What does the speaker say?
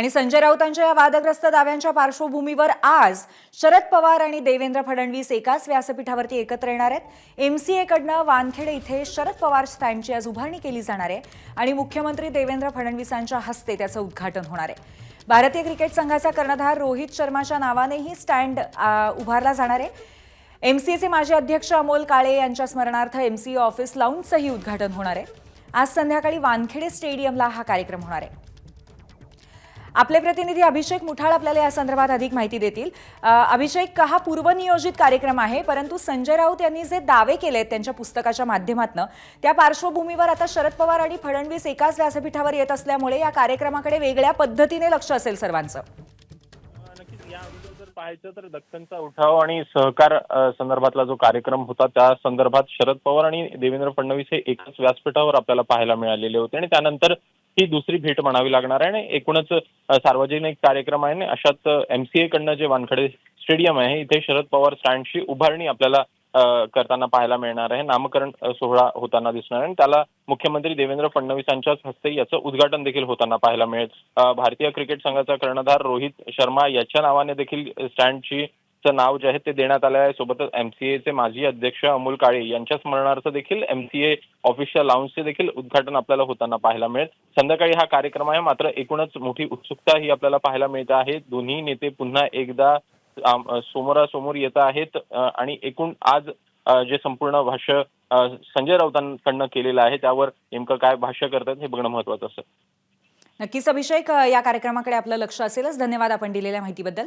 आणि संजय राऊतांच्या या वादग्रस्त दाव्यांच्या पार्श्वभूमीवर आज शरद पवार आणि देवेंद्र फडणवीस एकाच व्यासपीठावरती एकत्र येणार आहेत. एमसीएकडनं वानखेडे इथे शरद पवार स्टँडची आज उभारणी केली जाणार आहे आणि मुख्यमंत्री देवेंद्र फडणवीसांच्या हस्ते त्याचं उद्घाटन होणार आहे. भारतीय क्रिकेट संघाचा कर्णधार रोहित शर्माच्या नावानेही स्टँड उभारला जाणार आहे. एमसीएचे माजी अध्यक्ष अमोल काळे यांच्या स्मरणार्थ एमसीए ऑफिस लाऊन्सचंही उद्घाटन होणार आहे. आज संध्याकाळी वानखेडे स्टेडियमला हा कार्यक्रम होणार आहे. आपले प्रतिनिधी अभिषेक मुठाळ आपल्याला या संदर्भात अधिक माहिती देतील. अभिषेक हा पूर्वनियोजित कार्यक्रम आहे परंतु संजय राऊत यांनी जे दावे केलेत त्यांच्या पुस्तकाच्या माध्यमातून त्या पार्श्वभूमीवर आता शरद पवार आणि फडणवीस एकाच व्यासपीठावर येत असल्यामुळे या कार्यक्रमाकडे वेगळ्या पद्धतीने लक्ष असेल सर्वांचं. या पाहायचं तर दख्खनचा उठाव आणि सहकार संदर्भातला जो कार्यक्रम होता त्या संदर्भात शरद पवार आणि देवेंद्र फडणवीस हे एकाच व्यासपीठावर आपल्याला पाहायला मिळालेले होते आणि त्यानंतर ही दुसरी भेट म्हणावी लागणार आहे आणि एकूणच सार्वजनिक कार्यक्रम आहे आणि अशात एमसीए कडनं जे वानखडे स्टेडियम आहे इथे शरद पवार स्टँडची उभारणी आपल्याला करताना पाहायला मिळणार आहे. नामकरण सोहळा होताना दिसणार आहे आणि त्याला मुख्यमंत्री देवेंद्र फडणवीसांच्याच हस्ते याचं उद्घाटन देखील होताना पाहायला मिळेल. भारतीय क्रिकेट संघाचा कर्णधार रोहित शर्मा याच्या नावाने देखील स्टँडची चं नाव जे आहे ते देण्यात आलं आहे सोबतच एमसीएचे माजी अध्यक्ष अमोल काळे यांच्या स्मरणार्थ देखील एमसीए ऑफिशियल लाऊंचे देखील उद्घाटन आपल्याला होताना पाहायला मिळेल. संध्याकाळी हा कार्यक्रम आहे. मात्र एकूणच मोठी उत्सुकता ही आपल्याला पाहायला मिळत आहे. दोन्ही नेते पुन्हा एकदा समोरासमोर येत आहेत. आणि एकूण आज जे संपूर्ण भाष्य संजय राऊतांकडनं केलेलं आहे त्यावर नेमकं काय भाष्य करतात हे बघणं महत्वाचं असतं. नक्कीच अभिषेक या कार्यक्रमाकडे आपलं लक्ष असेलच. धन्यवाद आपण दिलेल्या माहितीबद्दल.